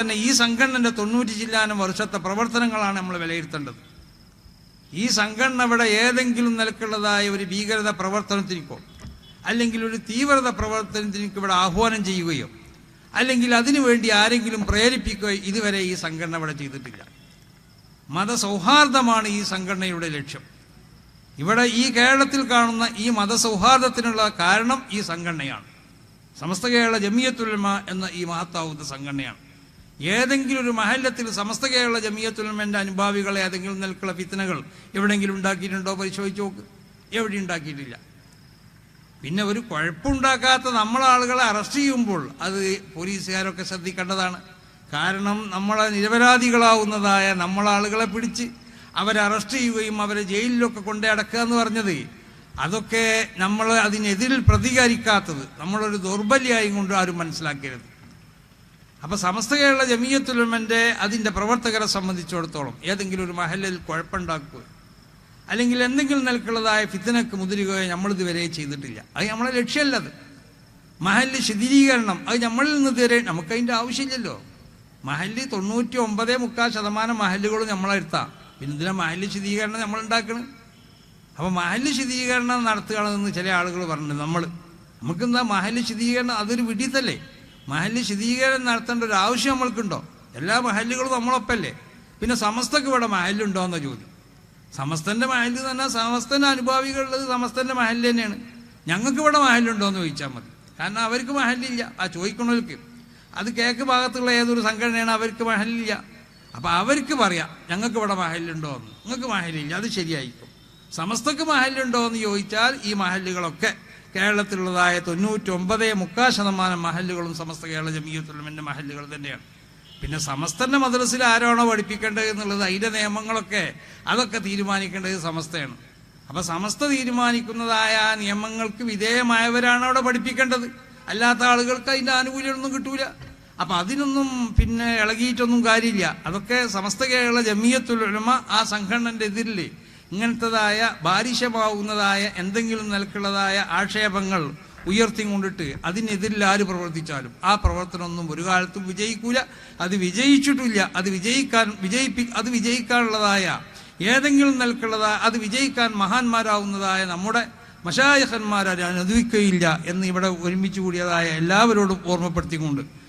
തന്നെ ഈ സംഘടനന്റെ തൊണ്ണൂറ്റി ജില്ലാനം വർഷത്തെ പ്രവർത്തനങ്ങളാണ് നമ്മൾ വിലയിരുത്തേണ്ടത്. ഈ സംഘടന ഇവിടെ ഏതെങ്കിലും നിലക്കുള്ളതായ ഒരു ഭീകരത പ്രവർത്തനത്തിനോ അല്ലെങ്കിൽ ഒരു തീവ്രത പ്രവർത്തനത്തിനേക്ക് ഇവിടെ ആഹ്വാനം ചെയ്യുകയോ അല്ലെങ്കിൽ അതിനുവേണ്ടി ആരെങ്കിലും പ്രേരിപ്പിക്കുകയോ ഇതുവരെ ഈ സംഘടന ഇവിടെ ചെയ്തിട്ടില്ല. മതസൗഹാർദ്ദമാണ് ഈ സംഘടനയുടെ ലക്ഷ്യം. ഇവിടെ ഈ കേരളത്തിൽ കാണുന്ന ഈ മതസൗഹാർദ്ദത്തിനുള്ള കാരണം ഈ സംഘടനയാണ്. സമസ്ത കേരള ജമിയത്തുലമ എന്ന ഈ മഹത്താവുന്ന സംഘടനയാണ്. ഏതെങ്കിലും ഒരു മഹല്ലത്തിൽ സമസ്ത കേരള ജമിയത്തുലമന്റെ അനുഭാവികളെ ഏതെങ്കിലും നിലക്കുള്ള ഫിത്തനകൾ എവിടെയെങ്കിലും ഉണ്ടാക്കിയിട്ടുണ്ടോ പരിശോധിച്ച് നോക്ക്. എവിടെ ഉണ്ടാക്കിയിട്ടില്ല. പിന്നെ ഒരു കുഴപ്പമുണ്ടാക്കാത്ത നമ്മളാളുകളെ അറസ്റ്റ് ചെയ്യുമ്പോൾ അത് പോലീസുകാരൊക്കെ ശ്രദ്ധിക്കേണ്ടതാണ്. കാരണം നമ്മളെ നിരപരാധികളാവുന്നതായ നമ്മളാളുകളെ പിടിച്ച് അവരെ അറസ്റ്റ് ചെയ്യുകയും അവരെ ജയിലിലൊക്കെ കൊണ്ടേ അടക്കുക എന്ന് പറഞ്ഞത് അതൊക്കെ നമ്മൾ അതിനെതിരിൽ പ്രതികരിക്കാത്തത് നമ്മളൊരു ദൗർബല്യമായും കൊണ്ട് ആരും മനസ്സിലാക്കരുത്. അപ്പൊ സമസ്ത കേരള ജമീയത്തുലമന്റെ അതിന്റെ പ്രവർത്തകരെ സംബന്ധിച്ചിടത്തോളം ഏതെങ്കിലും ഒരു മഹലിൽ കുഴപ്പമുണ്ടാക്കുക അല്ലെങ്കിൽ എന്തെങ്കിലും നിലക്കുള്ളതായ ഫിത്തനക്ക് മുതിരുകയോ നമ്മൾ ഇതുവരെ ചെയ്തിട്ടില്ല. അത് നമ്മളെ ലക്ഷ്യമല്ലത്. മഹൽ ശിഥിരീകരണം അത് നമ്മളിൽ നിന്ന് ഇതുവരെ നമുക്ക് അതിന്റെ ആവശ്യമില്ലല്ലോ. മഹൽ തൊണ്ണൂറ്റി ഒമ്പതേ മുക്കാൽ ശതമാനം മഹലുകൾ നമ്മളെടുത്താം പിന്നെ ഇതിനെ മഹൽ ശിഥീകരണം നമ്മൾ ഉണ്ടാക്കണം? അപ്പൊ മഹൽ ശിഥീകരണം നടത്തുകയാണെന്ന് ചില ആളുകൾ പറഞ്ഞു നമ്മൾ നമുക്കെന്താ മഹൽ ശിഥീകരണം അതൊരു വിഡിത്തല്ലേ മഹൽ ശിഥീകരണം നടത്തേണ്ട ഒരു ആവശ്യം നമ്മൾക്കുണ്ടോ? എല്ലാ മഹല്ലുകളും നമ്മളൊപ്പല്ലേ? പിന്നെ സമസ്തക്ക് ഇവിടെ മഹലുണ്ടോ എന്ന ചോദ്യം. സമസ്തന്റെ മഹൽ തന്നെ സമസ്തന്റെ അനുഭാവികളുള്ളത് സമസ്തന്റെ മഹൽ തന്നെയാണ്. ഞങ്ങൾക്ക് ഇവിടെ മഹലുണ്ടോ എന്ന് ചോദിച്ചാൽ മതി. കാരണം അവർക്ക് മഹലില്ല ആ ചോദിക്കണവർക്ക്. അത് കേക്ക് ഭാഗത്തുള്ള ഏതൊരു സംഘടനയാണ് അവർക്ക് മഹലില്ല അപ്പൊ അവർക്ക് പറയാം ഞങ്ങൾക്ക് ഇവിടെ മഹലുണ്ടോ എന്ന്. നിങ്ങൾക്ക് മഹലില്ല അത് ശരിയായിരിക്കും. സമസ്തക്ക് മഹലുണ്ടോ എന്ന് ചോദിച്ചാൽ ഈ മഹല്ലുകളൊക്കെ കേരളത്തിലുള്ളതായ തൊണ്ണൂറ്റി ഒമ്പതേ മുക്കാൽ ശതമാനം മഹല്ലുകളും സമസ്ത കേരള ജമീയത്തുലമിന്റെ മഹല്ലുകൾ തന്നെയാണ്. പിന്നെ സമസ്തന്റെ മദ്രസിൽ ആരാണോ പഠിപ്പിക്കേണ്ടത് എന്നുള്ളത് അതിന്റെ നിയമങ്ങളൊക്കെ അതൊക്കെ തീരുമാനിക്കേണ്ടത് സമസ്തയാണ്. അപ്പോൾ സമസ്ത തീരുമാനിക്കുന്നതായ നിയമങ്ങൾക്ക് വിധേയമായവരാണ് അവിടെ പഠിപ്പിക്കേണ്ടത്. അല്ലാത്ത ആളുകൾക്ക് അതിന്റെ ആനുകൂല്യമൊന്നും കിട്ടൂല. അപ്പൊ അതിനൊന്നും പിന്നെ ഇളകിയിട്ടൊന്നും കാര്യമില്ല. അതൊക്കെ സമസ്ത കേരള ജമീയത്തുലമ ആ സംഘടനന്റെ എതിരിൽ ഇങ്ങനത്തതായ ബാരിശമാവുന്നതായ എന്തെങ്കിലും നിലക്കുള്ളതായ ആക്ഷേപങ്ങൾ ഉയർത്തിക്കൊണ്ടിട്ട് അതിനെതിരിൽ ആര് പ്രവർത്തിച്ചാലും ആ പ്രവർത്തനമൊന്നും ഒരു കാലത്തും വിജയിക്കൂല. അത് വിജയിച്ചിട്ടില്ല. അത് വിജയിക്കാൻ വിജയിപ്പി അത് വിജയിക്കാനുള്ളതായ ഏതെങ്കിലും നിലക്കുള്ളതായ അത് വിജയിക്കാൻ മഹാന്മാരാവുന്നതായ നമ്മുടെ മഷായഹന്മാരെ അനുവദിക്കുകയില്ല എന്ന് ഇവിടെ ഒരുമിച്ച് കൂടിയതായ എല്ലാവരോടും ഓർമ്മപ്പെടുത്തിക്കൊണ്ട്